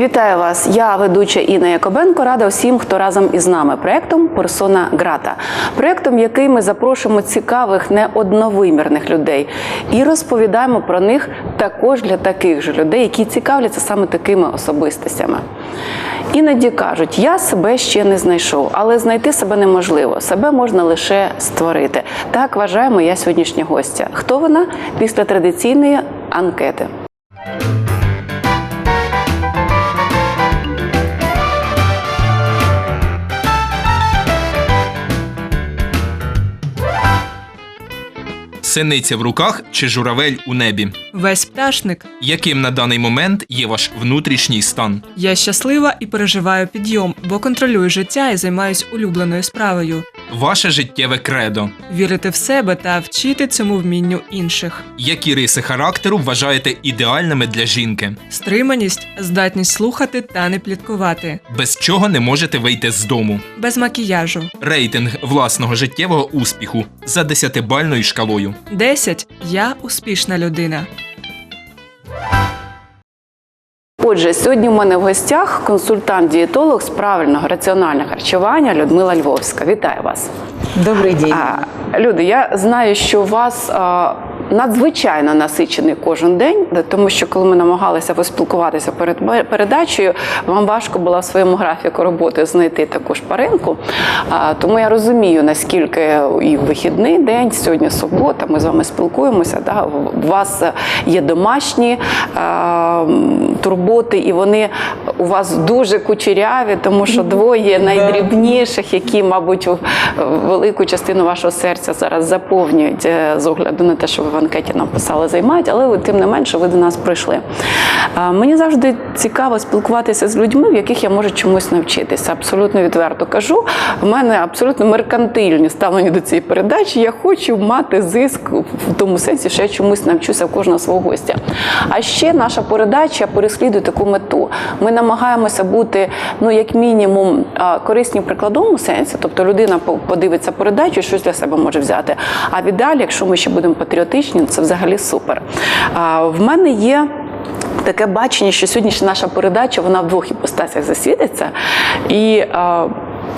Вітаю вас! Я ведуча Інна Якобенко. Рада всім, хто разом із нами проектом Персона Грата. Проектом, який ми запрошуємо цікавих неодновимірних людей і розповідаємо про них також для таких же людей, які цікавляться саме такими особистостями. Іноді кажуть, я себе ще не знайшов, але знайти себе неможливо. Себе можна лише створити. Так вважає моя сьогоднішня гостя. Хто вона після традиційної анкети? Синиця в руках чи журавель у небі? Весь пташник. Яким на даний момент є ваш внутрішній стан? Я щаслива і переживаю підйом, бо контролюю життя і займаюсь улюбленою справою. Ваше життєве кредо. Вірити в себе та вчити цьому вмінню інших. Які риси характеру вважаєте ідеальними для жінки? Стриманість, здатність слухати та не пліткувати. Без чого не можете вийти з дому? Без макіяжу. Рейтинг власного життєвого успіху за десятибальною шкалою. 10. Я успішна людина. Отже, сьогодні у мене в гостях консультант-дієтолог з правильного раціонального харчування Людмила Львовська. Вітаю вас. Добрий день. Люди, я знаю, що у вас надзвичайно насичений кожен день, тому що коли ми намагалися поспілкуватися перед передачею, вам важко було в своєму графіку роботи знайти таку шпаринку. Тому я розумію, наскільки і вихідний день, сьогодні субота, ми з вами спілкуємося. Да? У вас є домашні турботи, і вони у вас дуже кучеряві, тому що двоє найдрібніших, які, мабуть, велику частину вашого серця зараз заповнюють е, з огляду на те, що ви анкеті нам писали, займають, але тим не менше ви до нас прийшли. Мені завжди цікаво спілкуватися з людьми, в яких я можу чомусь навчитися. Абсолютно відверто кажу. У мене абсолютно меркантильні ставлення до цієї передачі. Я хочу мати зиск в тому сенсі, що я чомусь навчуся в кожного свого гостя. А ще наша передача переслідує таку мету. Ми намагаємося бути, ну як мінімум, корисні в прикладовому сенсі, тобто людина подивиться передачу, щось для себе може взяти. А віддалі, якщо ми ще будемо патріотичні, це взагалі супер. А, В мене є. Таке бачення, що сьогоднішня наша передача вона в двох іпостасях засвітиться. І е,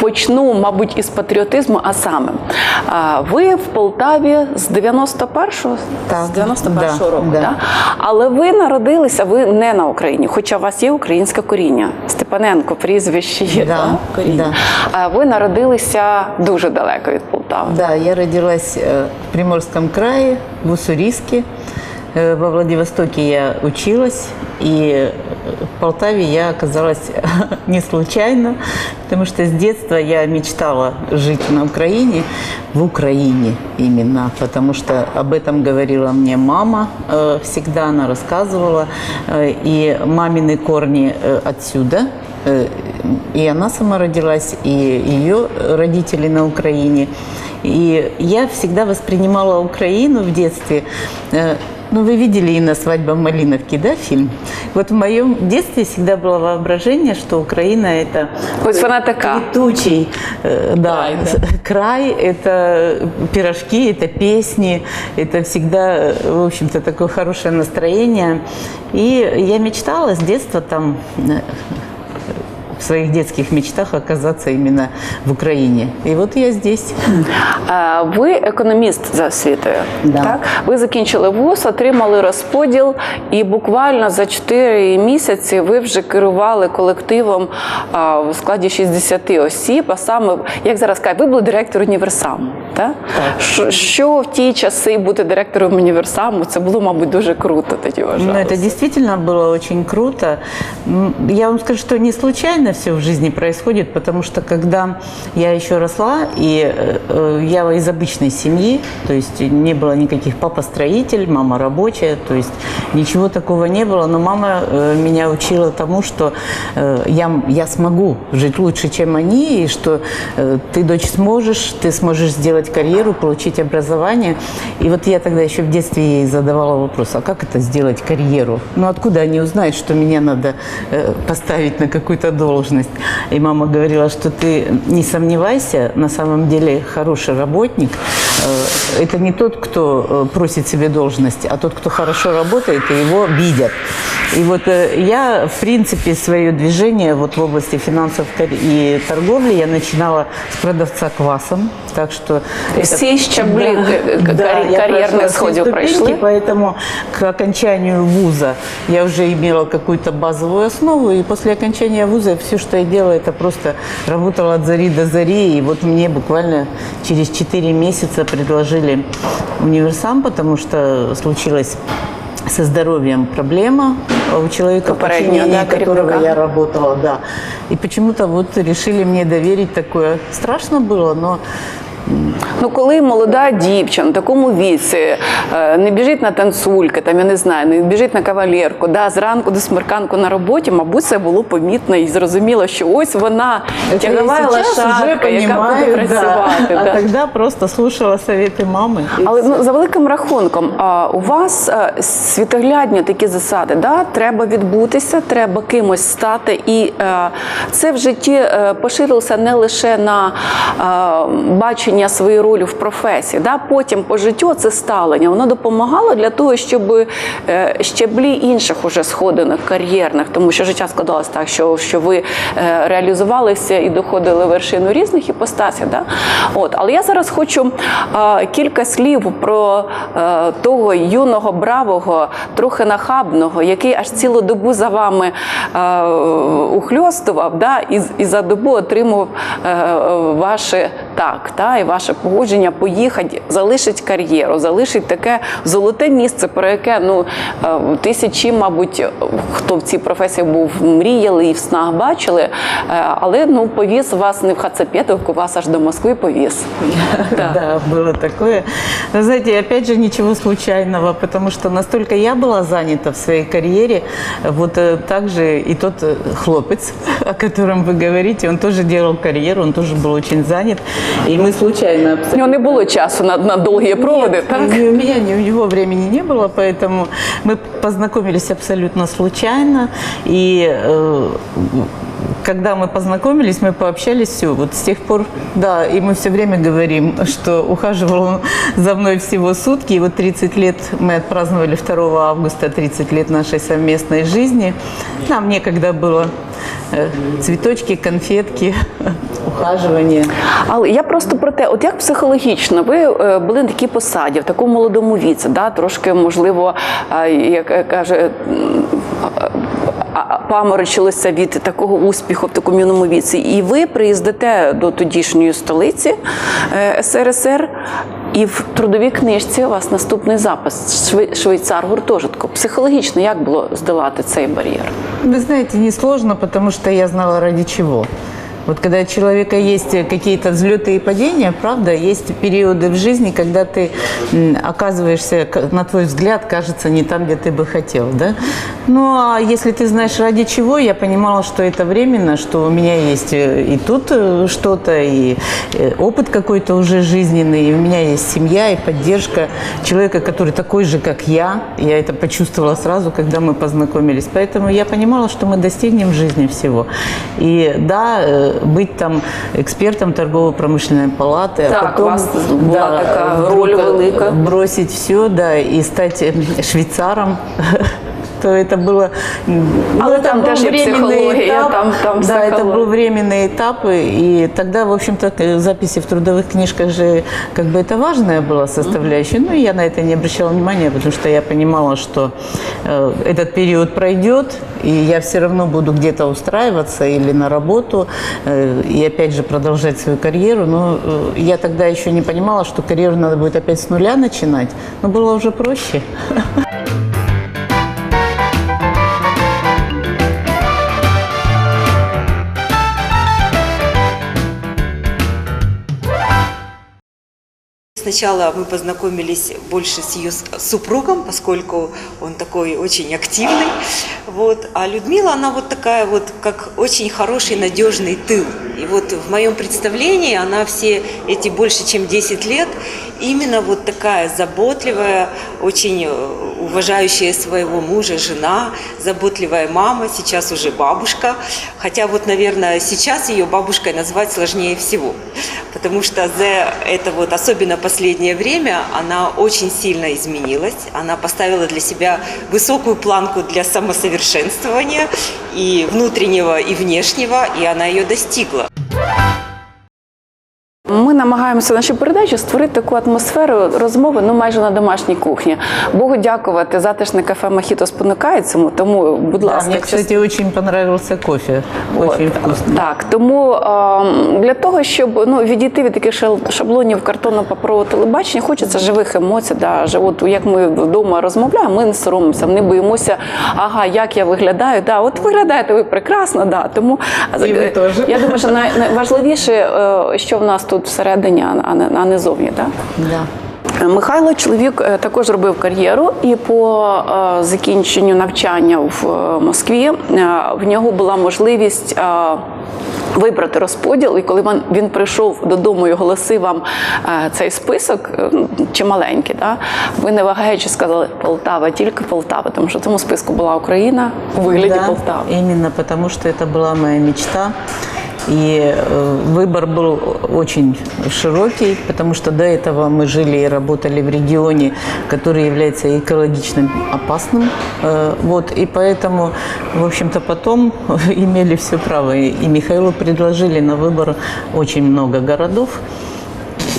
почну, мабуть, із патріотизму, а саме е, ви в Полтаві з 91-го, Так, з 91-го да, року, да. Да? але ви народилися ви не на Україні, хоча у вас є українське коріння. Степаненко, прізвище є Да, да, коріння. да. А ви народилися дуже далеко від Полтави. Да, я родилась э, в Приморском крае, в Уссурийске. Э, Во Владивостоке я училась, и э, в Полтаве я оказалась не случайно, потому что с детства я мечтала жить на Украине, в Украине именно, потому что об этом говорила мне мама э, всегда, она рассказывала, э, и мамины корни э, отсюда, Э, И она сама родилась, и ее родители на Украине. И я всегда воспринимала Украину в детстве. э, Ну, вы видели Инна «Свадьба в Малиновке», да, фильм? Вот в моем детстве всегда было воображение, что Украина – это Ось вона така. Летучий, э, да, край, это пирожки, это песни, это всегда, э, в общем-то, такое хорошее настроение. И я мечтала с детства там э, в своих детских мечтах оказаться именно в Украине. И вот я здесь. Е, Ви економіст за освітою. Да. Так? Ви закінчили вуз, отримали розподіл, і буквально за 4 місяці ви вже керували колективом а, в складі 60 осіб. А саме, як зараз кажуть, ви були директором універсаму. Так? Що, що в ті часи бути директором універсаму? Це було, мабуть, дуже круто тоді Ну, вважалося. это действительно было очень круто. Я вам скажу, что не случайно все в жизни происходит, потому что когда я еще росла, и э, э, я из обычной семьи, то есть не было никаких папа строитель, мама рабочая, то есть ничего такого не было, но мама э, меня учила тому, что э, я, я смогу жить лучше, чем они, и что э, ты, дочь, сможешь, ты сможешь сделать карьеру, получить образование. И вот я тогда еще в детстве ей задавала вопрос, а как это сделать карьеру? Ну откуда они узнают, что меня надо э, поставить на какую-то должность? должность. И мама говорила, что ты не сомневайся, на самом деле хороший работник э, – это не тот, кто э, просит себе должность, а тот, кто хорошо работает, и его видят. И вот э, я, в принципе, свое движение вот в области финансов и торговли я начинала с продавца квасом, так что... Всі щаблі к- к- кар'єрних я прошла все сходів ступеньки, пройшли. Поэтому к окончанию вуза я уже имела какую-то базовую основу, и после окончания вуза все, что я делала, это просто работала от зари до зари, и вот мне буквально через 4 месяца предложили универсам, потому что случилась со здоровьем проблема у человека, подчинении да, которого я работала, да. И почему-то вот решили мне доверить такое. Страшно было, но Ну, коли молода дівчина в такому віці е, не біжить на танцульки, там я не знаю, не біжить на кавалерку, да, зранку до смерканку на роботі, мабуть, це було помітно і зрозуміло, що ось вона Это тягова я сейчас уже лошадка, яка буде понимаю, працювати. да. да. А тогда просто слушала советы мамы. и Але ну, за великим рахунком, а, у вас е, світоглядні такі засади, да? треба відбутися, треба кимось стати. І е, це в житті е, поширилося не лише на е, бачення своєї ролі в професії. Да? Потім по життю це ставлення. Воно допомагало для того, щоб е, щеблі інших уже сходинок кар'єрних, тому що життя складалось так, що, що ви е, реалізувалися і доходили вершину різних іпостасів. Да? От, але я зараз хочу е, кілька слів про е, того юного, бравого, трохи нахабного, який аж цілу добу за вами е, ухльостував, да, і, і за добу отримав е, ваше так, та, і ваше погодження поїхати, залишить кар'єру, залишить таке золоте місце, про яке ну, е, тисячі, мабуть, хто в цій професії був, мріяли і в снах бачили, Е, але ну, повіз вас не в Хацапетовку, вас аж до Москви повіз. Да. Да, было такое. Но знаете, опять же, ничего случайного, потому что настолько я была занята в своей карьере, вот э, так же и тот э, хлопец, о котором вы говорите, он тоже делал карьеру, он тоже был очень занят, и мы случайно У абсолютно... нього не було часу на, на довгі проводи, Нет, так? Ни у меня, ни у него времени не было, поэтому мы познакомились абсолютно случайно. И э, когда мы познакомились, мы пообщались, все. Вот с тех пор, да, и мы все время говорим, что ухаживал он за мной всего сутки. И вот 30 лет мы отпраздновали 2 августа, 30 лет нашей совместной жизни. Нам некогда было э, цветочки, конфетки, ухаживание. Але я просто про те, от як психологічно, ви е, були на такій посаді, в такому молодому віці, да, трошки, можливо, е, як е, каже, паморочилися від такого успіху в такому юному віці. І ви приїздите до тодішньої столиці е, СРСР, і в трудовій книжці у вас наступний запис «Швей- швейцар гуртожитку. Психологічно як було здолати цей бар'єр? Ви знаєте, не сложно, потому что я знала ради чего. Вот когда у человека есть какие-то взлеты и падения, правда, есть периоды в жизни, когда ты оказываешься, на твой взгляд, кажется, не там, где ты бы хотел, да? Ну, а если ты знаешь ради чего, я понимала, что это временно, что у меня есть э, и тут э, что-то, и э, опыт какой-то уже жизненный, и у меня есть семья и поддержка человека, который такой же, как я. Я это почувствовала сразу, когда мы познакомились. Поэтому я понимала, что мы достигнем жизни всего. И да, быть там экспертом торгово-промышленной палаты, Так, а потом у вас была такая роль вдруг, э, велика. бросить все, да, и стать э, швейцаром. то это было... м, ну, там даже психология, этап. там- там Да, это был временный этап, и тогда, в общем-то, записи в трудовых книжках же как бы это важная была составляющая. Ну, и я на это не обращала внимания, потому что я понимала, что э, этот период пройдет, и я все равно буду где-то устраиваться или на работу, э, и опять же продолжать свою карьеру. Но э, я тогда еще не понимала, что карьеру надо будет опять с нуля начинать, но было уже проще. Сначала мы познакомились больше с ее с- супругом, поскольку он такой очень активный. Вот. А Людмила, она вот такая вот, как очень хороший, надежный тыл. И вот вот в моем представлении она все эти больше чем 10 лет именно вот такая заботливая, очень э, уважающая своего мужа жена, заботливая мама, сейчас уже бабушка. Хотя вот, наверное, сейчас ее бабушкой назвать сложнее всего. Потому что за это вот, особенно последнее время, она очень сильно изменилась. Она поставила для себя высокую планку для самосовершенствования и внутреннего, и внешнего, и она ее достигла. Намагаємося в нашій передачі створити таку атмосферу розмови, ну майже на домашній кухні. Богу дякувати, затишне кафе Махіто спонукає цьому. Тому, будь ласка, час- кстати, очень понравился кофе. Очень От, вкусно. Так, тому е, для того, щоб ну, відійти від таких шаблонів картонно-паперового телебачення, хочеться живих емоцій. Да, от, як ми вдома розмовляємо, ми не соромимося, не боїмося, ага, як я виглядаю. Да, от виглядаєте ви прекрасно, да, тому І ви теж. я думаю, що найважливіше, е, що в нас тут всередині, а не, а не зовні. Да? Да. Михайло чоловік е, також робив кар'єру, і по е, закінченню навчання в е, Москві в нього була можливість. Вибрати розподіл, і коли він, він прийшов додому і оголосив вам е, цей список, е, ну, чи маленький, да, ви не вагаючи сказали Полтава, тільки Полтава, тому що в цьому списку була Україна у вигляді Да, Полтави. Именно потому, что это была моя мечта. И э, выбор был очень широкий, потому что до этого мы жили и работали в регионе, который является экологично опасным. Э, Вот, и поэтому, в общем-то, потом имели все право. И Михаилу предложили на выбор очень много городов.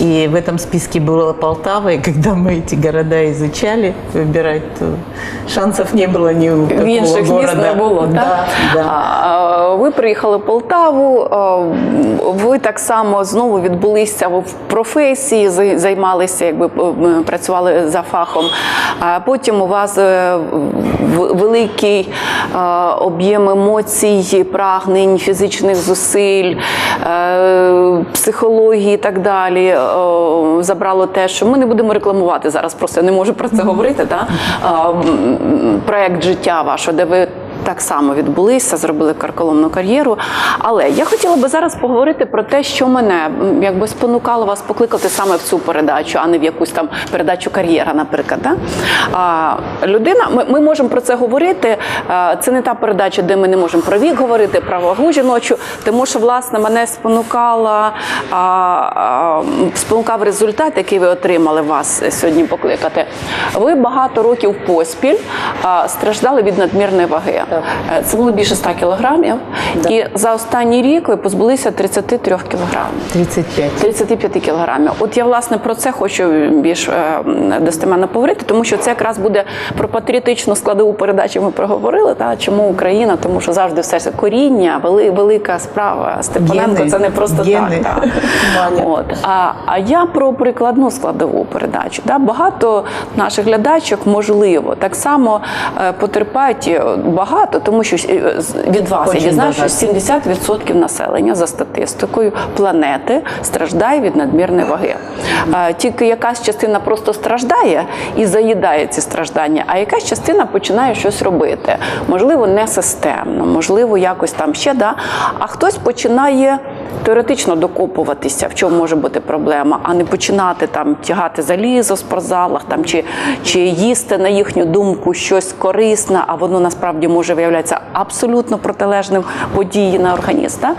И в этом списке была Полтава, и когда мы эти города изучали, выбирать, то шансов не было ни у В какого інших міст города. не було, да, так? да. А, Ви приїхали в Полтаву, а, ви так само знову відбулися в професії, зай- займалися, якби м, працювали за фахом. А потім у вас е, в- великий е, об'єм емоцій, прагнень, фізичних зусиль, е, психології і так далі. е, Забрало те, що ми не будемо рекламувати зараз, просто я не можу про це говорити. Та Проект життя вашого, де ви так само відбулися, зробили карколомну кар'єру. Але я хотіла би зараз поговорити про те, що мене якби спонукало вас покликати саме в цю передачу, а не в якусь там передачу кар'єра, наприклад. Да? А, людина, ми, ми можемо про це говорити. а, Це не та передача, де ми не можемо про вік говорити, про вагу жіночу, тому що власне мене спонукала а, а, спонукав результат, який ви отримали вас сьогодні покликати. Ви багато років поспіль а, страждали від надмірної ваги. Е, Це було більше 100 кілограмів. І за останній рік ви позбулися 33 кілограмів. 35. 35 кілограмів. От я власне про це хочу більш е, достеменно поговорити, тому що це якраз буде про патріотичну складову передачі. Ми проговорили. Та чому Україна? Тому що завжди все ж коріння, вели, велика справа. Степаненко Гени. це не просто Гени. так. так. От а, а я про прикладну складову передачу. Да? Багато наших глядачок, можливо, так само е, потерпають е, багато, тому що е, від вас я Очень дізнаю, що багато. 70% населення за статистикою планети страждає від надмірної ваги. Тільки якась частина просто страждає і заїдає ці страждання, а якась частина починає щось робити. Можливо, не системно, можливо, якось там ще да. А хтось починає теоретично докопуватися, в чому може бути проблема, а не починати там тягати залізо в спортзалах там чи, чи їсти на їхню думку щось корисне, а воно насправді може виявлятися абсолютно протилежним події на організм. да?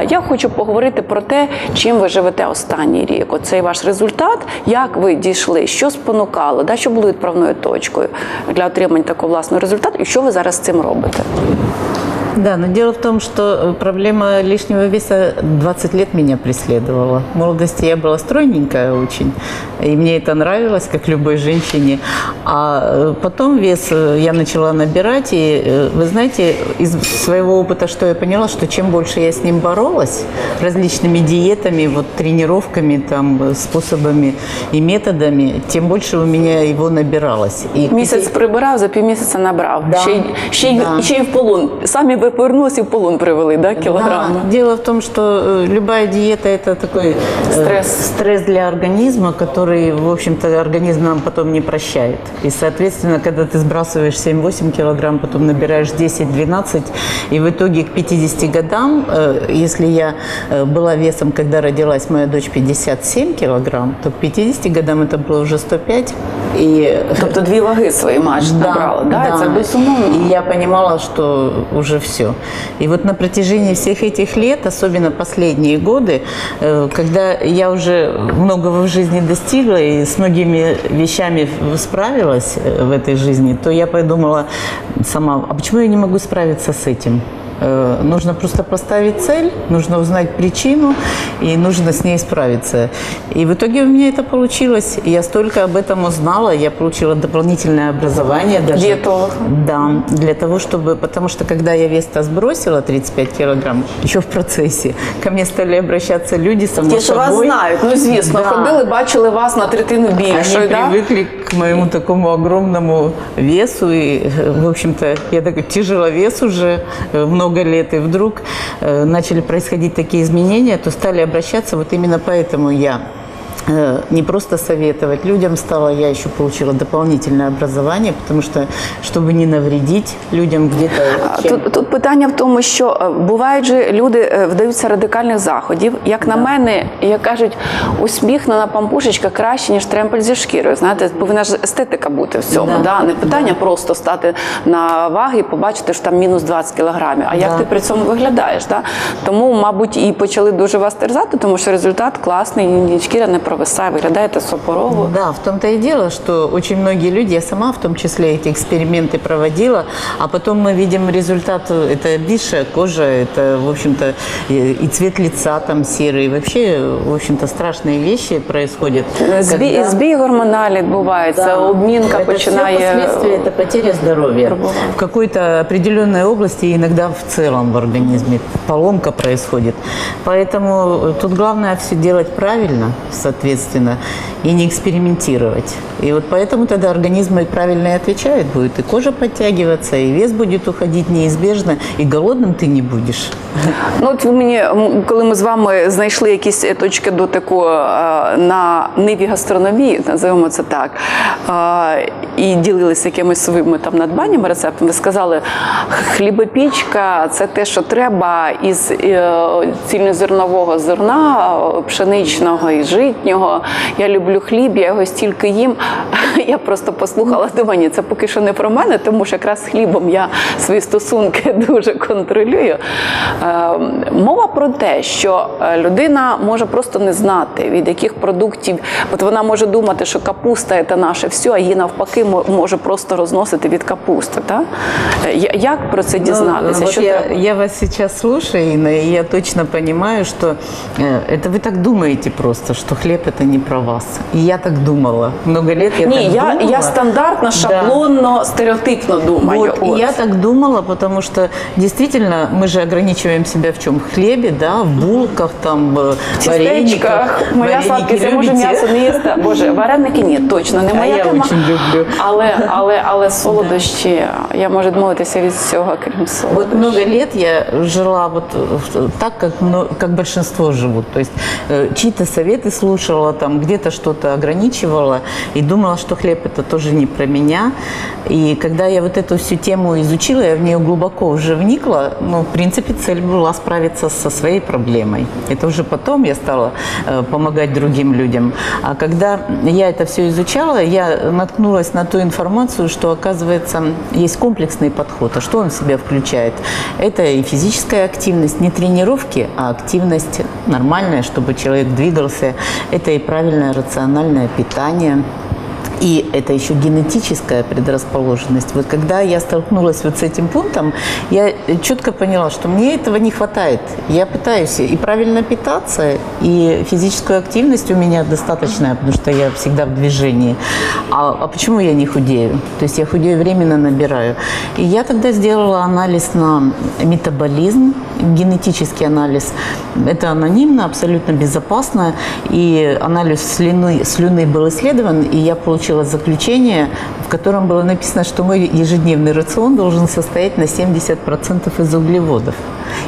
Е, Я хочу поговорити про те, чим ви живете останній рік. Оцей ваш результат, як ви дійшли, що спонукало, да? що було відправною точкою для отримання такого власного результату, і що ви зараз з цим робите? Да, но дело в том, что э, проблема лишнего веса 20 лет меня преследовала. В молодости я была стройненькая очень, и мне это нравилось, как любой женщине. А э, потом вес э, я начала набирать, и э, вы знаете, из своего опыта, что я поняла, что чем больше я с ним боролась, различными диетами, вот тренировками, там, э, способами и методами, тем больше у меня его набиралось. И Місяць прибирав, за півмісяця набрав. Да. Ще, й- ще, й- Да. ще й в полон. Самі ви повернулися і в полон привели, да, кілограми? Да, дело в том, что э, любая диета это такой э, Стресс. стресс для организма, который, в общем-то, организм нам потом не прощает. И, соответственно, когда ты сбрасываешь 7-8 килограмм, потом набираешь 10-12, и в итоге к 50 годам, э, если я э, была весом, когда родилась моя дочь, 57 килограмм, то к 50 годам это было уже 105. И Тобто дві ваги свої майже набрали, да? І Це безумовно. и я понимала, что уже все. И вот на протяжении всех этих лет, особенно последние годы, э, когда я уже многого в жизни достигла и с многими вещами в- справилась э, в этой жизни, то я подумала сама, а почему я не могу справиться с этим? Э, Нужно просто поставить цель, нужно узнать причину и нужно с ней справиться. И в итоге у меня это получилось. И Я столько об этом узнала, я получила дополнительное образование. Даже, Диетолог. Да, для того, чтобы... Потому что когда я вес-то сбросила 35 килограмм, еще в процессе, ко мне стали обращаться люди само Ті, що вас собой. знають, ну звісно, Да. ходили, бачили вас на третину Они більшою, да? привыкли к моему такому огромному весу. И, э, в общем-то, я такой тяжеловес уже э, много лет. И вдруг э, начали происходить такие изменения, то стали обращаться. Вот именно поэтому я э, не просто советовать людям стала, я еще получила дополнительное образование, потому что, чтобы не навредить людям где-то. Чем- Тут, тут питання в тому, що е, бувають же люди е, вдаються радикальних заходів. Як на мене, як кажуть, усміхнена пампушечка краще, ніж тремпель зі шкірою. Знаєте, повинна ж естетика бути в цьому. Да. Да. Не питання просто стати на ваги і побачити, що там мінус 20 кілограмів. А як Да. ти при цьому виглядаєш? Да? Тому, мабуть, і почали дуже вас терзати, тому що результат класний, шкіра не провисає, виглядаєте сопорово. Да, в том-то и дело, что очень многие люди, я сама в том числе эти эксперименты проводила, а потом мы видим результат, это обвисшая кожа, это, в общем-то, и и цвет лица там серый, вообще, в общем-то, страшные вещи происходят. Збій, когда- збій гормоналі відбувається, Да. обмінка это починає. Все последствия, это потеря здоровья. Пробовала. В какой-то определенной области, и иногда в целом в организме поломка происходит. Поэтому тут главное все делать правильно, соответственно, и не экспериментировать. И вот поэтому тогда организм и правильно и отвечает будет. И кожа подтягиваться, и вес будет уходить неизбежно, и голодным ты не будешь. Ну, от ви мені, м, коли ми з вами знайшли якісь е, точки дотику е, на ниві гастрономії, називаємо це так, е, і ділилися якимись своїми там надбаннями рецептами, ви сказали, хлібопічка це те, що треба із е, цільнозернового зерна, е, пшеничного і житнього. Я люблю хліб, я його стільки їм. Я просто послухала, думаю, ні, це поки що не про мене, тому що якраз з хлібом я свої стосунки дуже контролюю. Е, Мова про те, що е, людина може просто не знати, від яких продуктів, от вона може думати, що капуста це наше все, а її навпаки мо- може просто розносити від капусти. Так? Як про це дізнатися? Ну, вот Що я, треба? я вас сейчас слушаю, Инна, и я точно понимаю, что э, это вы так думаете просто, что хлеб это не про вас. И я так думала. Много лет я Ні, так я, думала. я стандартно, Да. шаблонно, стереотипно думаю. Вот, От. и я так думала, потому что действительно мы же ограничиваем себя в чем? В хлебе, да, в булках, там, э, В варениках. тістечках. Моя Вареники сладкість, я можу любите? м'ясо не їсти. Боже, вареники ні, точно не А моя я тема. очень люблю. Але, але, але солодощі, я можу відмовитися від всього, крім Вот солодощів. много лет я жила вот э, так, как, мно- как большинство живут. То есть э, чьи-то советы слушала, там где-то что-то ограничивала и думала, что хлеб это тоже не про меня. И когда я вот эту всю тему изучила, я в нее глубоко уже вникла, ну, в принципе, цель была справиться со своей проблемой. Это уже потом я стала э, помогать другим людям. А когда я это все изучала, я наткнулась на ту информацию, что, оказывается, есть комплексный подход. А что он в себя включает? Это и физическая активность, не тренировки, а активность нормальная, чтобы человек двигался. Это и правильное рациональное питание. И это еще генетическая предрасположенность. Вот когда я столкнулась вот с этим пунктом, я четко поняла, что мне этого не хватает. Я пытаюсь и правильно питаться, и физическую активность у меня достаточная, потому что я всегда в движении. А, а почему я не худею? То есть я худею временно набираю. И я тогда сделала анализ на метаболизм, генетический анализ. Это анонимно, абсолютно безопасно. И анализ слюны, слюны был исследован, и я получила получила заключение, в котором было написано, что мой ежедневный рацион должен состоять на 70% из углеводов.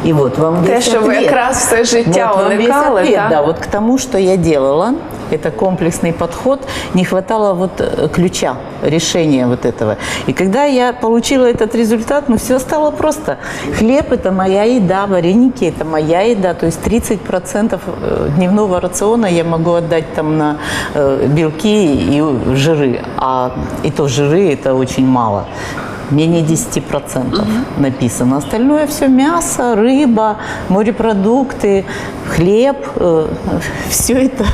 И вот вам Те, весь що ви ответ. якраз все життя Вот вам весь уникали, ответ, так? да, вот к тому, что я делала, это комплексный подход, не хватало вот э, ключа, решения вот этого. И когда я получила этот результат, ну все стало просто. Хлеб – это моя еда, вареники – это моя еда, то есть 30% э, дневного рациона я могу отдать там на э, белки и жиры, а и то жиры – это очень мало. Менее 10% написано. Остальное все мясо, рыба, морепродукты, хлеб, все это.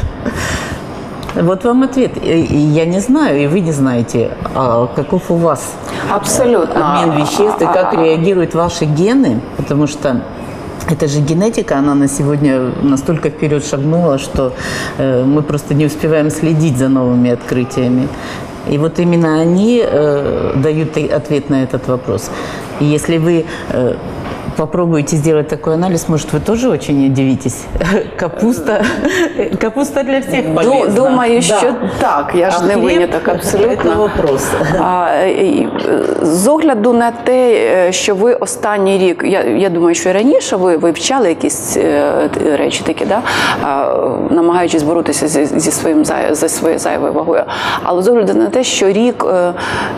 Вот вам ответ. Я не знаю, и вы не знаете, а каков у вас Абсолютно. обмен веществ и как реагируют ваши гены, потому что это же генетика, она на сегодня настолько вперед шагнула, что э, мы просто не успеваем следить за новыми открытиями. И вот именно они э, дают ответ на этот вопрос. И если вы э, попробуете сделать такой анализ, может, вы тоже очень удивитесь. Капуста, капуста для всех полезна. Думаю, що так, я ж не виняток – абсолютно. це вопрос. А, і, е, з огляду на те, е, що ви останній рік, я, я думаю, що і раніше ви вивчали якісь е, речі такі, да? а, намагаючись боротися зі, зі своїм зі своєю зайвою вагою. Але з огляду на те, що рік е,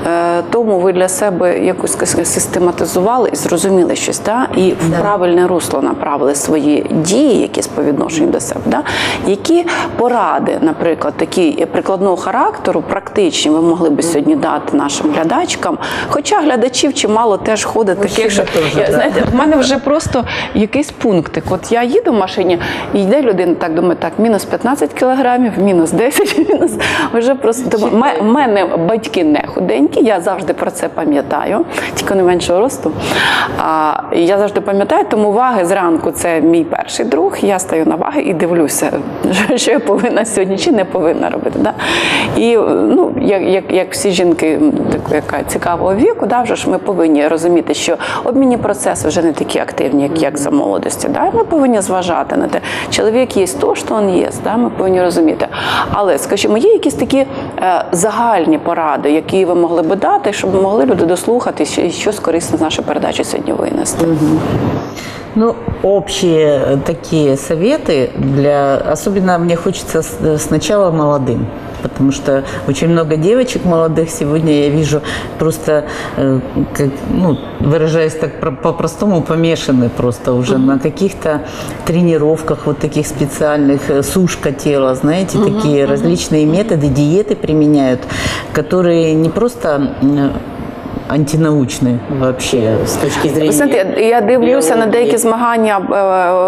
е, тому ви для себе якось систематизували і зрозуміли щось, да? І в правильне русло направили свої дії, якісь по відношенню до себе. Да? Які поради, наприклад, такі прикладного характеру, практичні, ви могли би сьогодні дати нашим глядачкам? Хоча глядачів чимало теж ходить таких, що теж, я, да. знаєте, в мене вже просто якийсь пунктик. От я їду в машині, і йде людина, так думає, так, мінус 15 кілограмів, мінус 10, мінус. Вже просто думаю, «Ме- мене батьки не худенькі, я завжди про це пам'ятаю, тільки не меншого росту. А, я завжди пам'ятаю, тому ваги зранку це мій перший друг. Я стаю на ваги і дивлюся, що я повинна сьогодні чи не повинна робити. Да? І ну, як, як, як всі жінки такого яка цікавого віку, да, вже ж ми повинні розуміти, що обмінні процеси вже не такі активні, як, як за молодості. Да? Ми повинні зважати на те, чоловік є то, що він є. Да? Ми повинні розуміти. Але, скажімо, є якісь такі е, загальні поради, які ви могли би дати, щоб могли люди дослухатись і щось корисне з нашої передачі сьогодні винести. Ну, общие такие советы для, особенно мне хочется сначала молодым, потому что очень много девочек молодых сегодня я вижу просто, э, как, ну, выражаясь так про- по-простому, помешаны просто уже на каких-то тренировках вот таких специальных, э, сушка тела, знаете, такие различные методы, диеты применяют, которые не просто м, антинаучные вообще с точки зрения. Ви знаєте, я дивлюся на біології. деякі змагання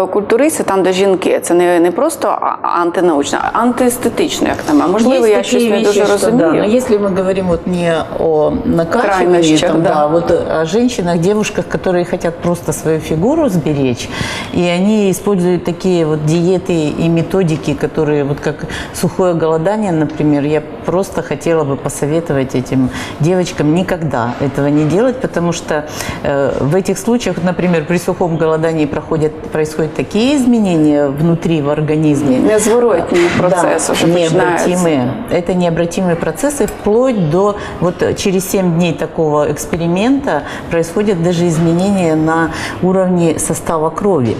е, культуристів, там де жінки, це не, не просто а- антинаучно, а антиестетично, як на мене. Можливо, Есть я щось такие не дуже вещи, что да, розумію. но если мы говорим вот не о накачивании, Крайностях, там, да. да, вот о женщинах, девушках, которые хотят просто свою фигуру сберечь, и они используют такие вот диеты и методики, которые вот как сухое голодание, например, я просто хотела бы посоветовать этим девочкам никогда этого не делать, потому что э, в этих случаях, например, при сухом голодании проходят, происходят такие изменения внутри в организме, Незворотні процеси вже починаються. необратимые. Это необратимые процессы вплоть до вот э, через 7 дней такого эксперимента происходят даже изменения на уровне состава крови.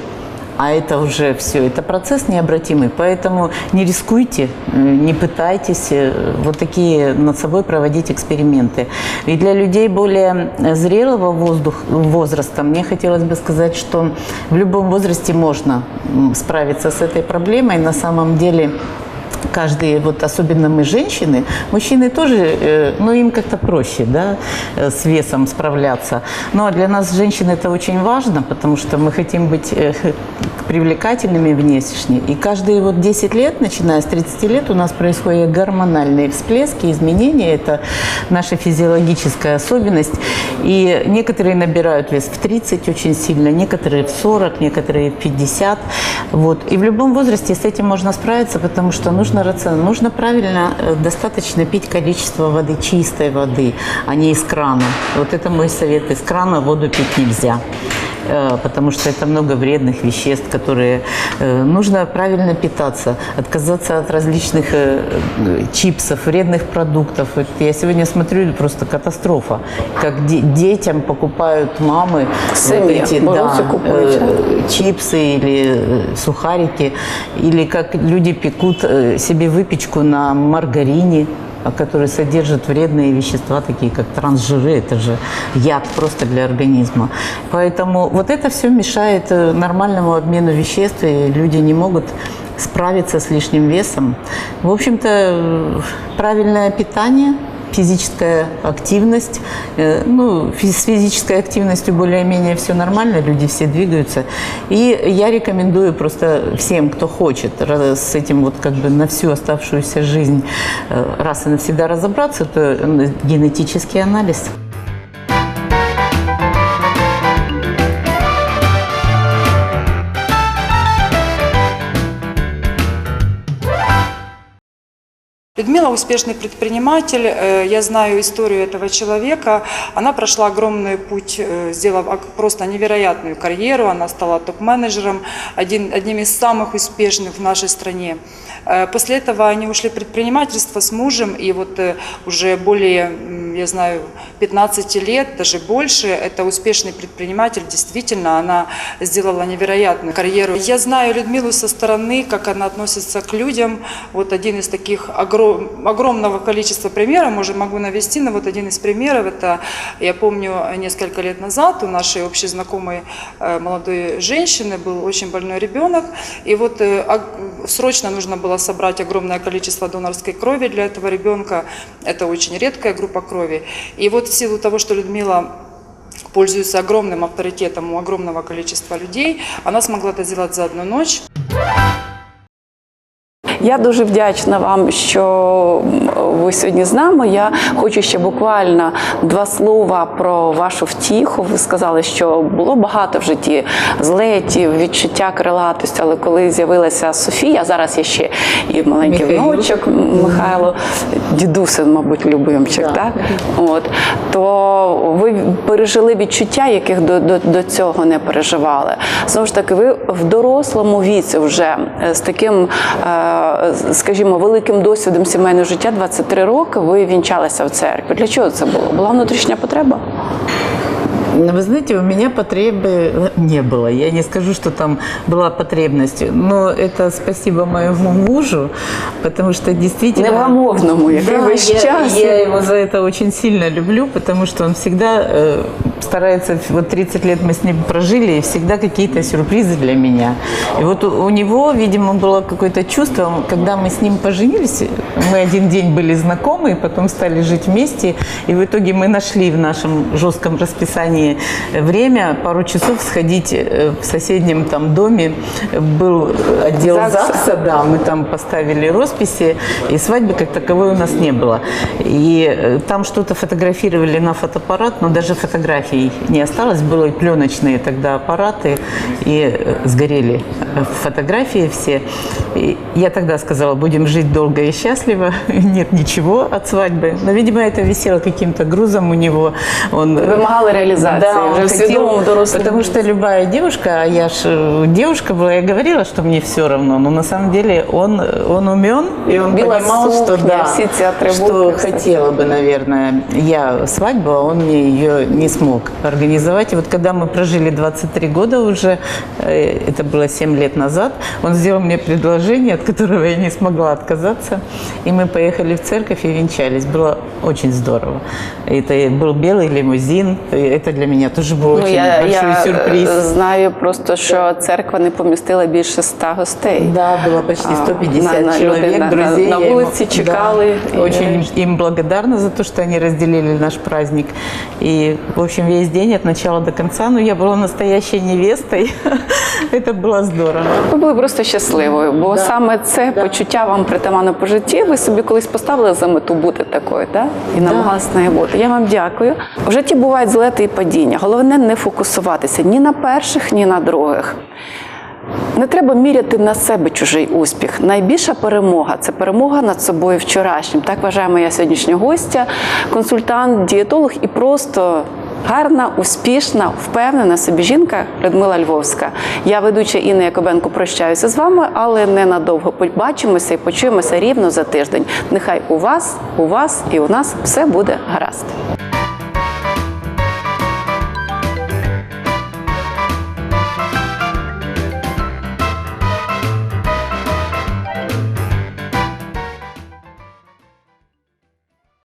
А это уже все, это процесс необратимый, поэтому не рискуйте, э, не пытайтесь э, вот такие над собой проводить эксперименты. И для людей более э, зрелого воздух, возраста мне хотелось бы сказать, что в любом возрасте можно м, справиться с этой проблемой. На самом деле каждый, вот особенно мы женщины, мужчины тоже, э, ну им как-то проще, да, э, с весом справляться. Ну а для нас, женщин, это очень важно, потому что мы хотим быть э, привлекательными внешне. И каждые вот 10 лет, начиная с 30 лет, у нас происходят гормональные всплески, изменения. Это наша физиологическая особенность. И некоторые набирают вес в 30 очень сильно, некоторые в 40, некоторые в 50. Вот. И в любом возрасте с этим можно справиться, потому что нужно рацион, нужно правильно, э, достаточно пить количество воды, чистой воды, а не из крана. Вот это мой совет. Из крана воду пить нельзя. э, потому что это много вредных веществ, которые э, нужно правильно питаться, отказаться от различных э, э, чипсов, вредных продуктов. Вот я сегодня смотрю, просто катастрофа, как де- детям покупают мамы Сами вот эти берут и да, купуют. э, чипсы или э, сухарики, или как люди пекут э, себе выпечку на маргарине, а, который содержит вредные вещества, такие как трансжиры. Это же яд просто для организма. Поэтому вот это все мешает э, нормальному обмену веществ, и люди не могут справиться с лишним весом. В общем-то, э, правильное питание – физическая активность. Э, Ну, фи- с физической активностью более-менее все нормально, люди все двигаются. И я рекомендую просто всем, кто хочет ра- с этим вот как бы на всю оставшуюся жизнь э, раз и навсегда разобраться, то э, генетический анализ. Людмила успешный предприниматель. Э, Я знаю историю этого человека. Она прошла огромный путь, э, сделав ог- просто невероятную карьеру. Она стала топ-менеджером, один, одним из самых успешных в нашей стране. Э, После этого они ушли в предпринимательство с мужем, и вот уже более, я знаю, 15 лет, даже больше, это успешный предприниматель. Действительно, она сделала невероятную карьеру. Я знаю Людмилу со стороны, как она относится к людям. Вот один из таких огром- огромного количества примеров, может, могу навести, но вот один из примеров, это, я помню, несколько лет назад у нашей общей знакомой э, молодой женщины был очень больной ребенок, и вот э, срочно нужно было собрать огромное количество донорской крови для этого ребенка. Это очень редкая группа крови. И вот в силу того, что Людмила пользуется огромным авторитетом у огромного количества людей, она смогла это сделать за одну ночь. Я дуже вдячна вам, що ви сьогодні з нами. Я хочу ще буквально два слова про вашу втіху. Ви сказали, що було багато в житті злетів, відчуття крилатості, але коли з'явилася Софія, зараз є ще і маленький Михайло. внучок Михайло, дідусин, мабуть, любимчик, Да. так? От то ви пережили відчуття, яких до, до, до цього не переживали. Знову ж таки, ви в дорослому віці вже е, з таким, е, скажімо, великим досвідом сімейного життя 23 роки. Ви вінчалися в церкві. Для чого це було? Була внутрішня потреба? Ну, Вы знаете, у меня потребы не было. Я не скажу, что там была потребность. Но это спасибо моему мужу, потому что действительно... Невгамовному, який Да, весь я, час. я его за это очень сильно люблю, потому что он всегда э, старается, вот 30 лет мы с ним прожили, и всегда какие-то сюрпризы для меня. И вот у, у него, видимо, было какое-то чувство, когда мы с ним поженились, мы один день были знакомы, потом стали жить вместе, и в итоге мы нашли в нашем жестком расписании время пару часов сходить э, в соседнем там доме, был отдел ЗАГСа. ЗАГСа, да, мы там поставили росписи, и свадьбы как таковой у нас не было. И э, там что-то фотографировали на фотоаппарат, но даже фотографий не осталось, было пленочные тогда аппараты, и э, сгорели э, фотографии все. И я тогда сказала, будем жить долго и счастливо, нет ничего от свадьбы. Но, видимо, это висело каким-то грузом у него. Он э, Вимагали реалізації да, вже он в свідомому хотел, дорослому. потому что любая девушка, а я ж э, девушка была, я говорила, что мне все равно, но на самом деле он, он умен, и он Белая понимал, что, сукня, да, все эти атрибуты, что кстати. хотела бы, наверное, я свадьбу, а он мне ее не смог организовать. И вот когда мы прожили 23 года уже, э, это было 7 лет назад, он сделал мне предложение, от которого я не смогла отказаться, и мы поехали в церковь и венчались. Было очень здорово. Это был белый лимузин, это для меня тоже был Ну, очень я, большой я сюрприз. е, знаю просто, що церква не помістила більше ста гостей. Да, было почти А, 150 на- на на- друзей. на Я им- улице да, чекали. очень им благодарна за то, что они разделили наш праздник. И, в общем, весь день от начала до конца, ну, я была настоящей невестой. Это было здорово. Ви були просто щасливою, бо саме це почуття вам притаманно по житті. Ви собі колись поставили за мету бути такою, так? І намагалися нею бути. Я вам дякую. В житті бувають злети і падіння. Головне не фокусуватися ні на перших, ні на других. Не треба міряти на себе чужий успіх. Найбільша перемога це перемога над собою вчорашнім. Так вважає моя сьогоднішня гостя, консультант, дієтолог і просто гарна, успішна, впевнена собі жінка Людмила Львовська. Я ведуча Інна Якобенко прощаюся з вами, але ненадовго побачимося і почуємося рівно за тиждень. Нехай у вас, у вас і у нас все буде гаразд.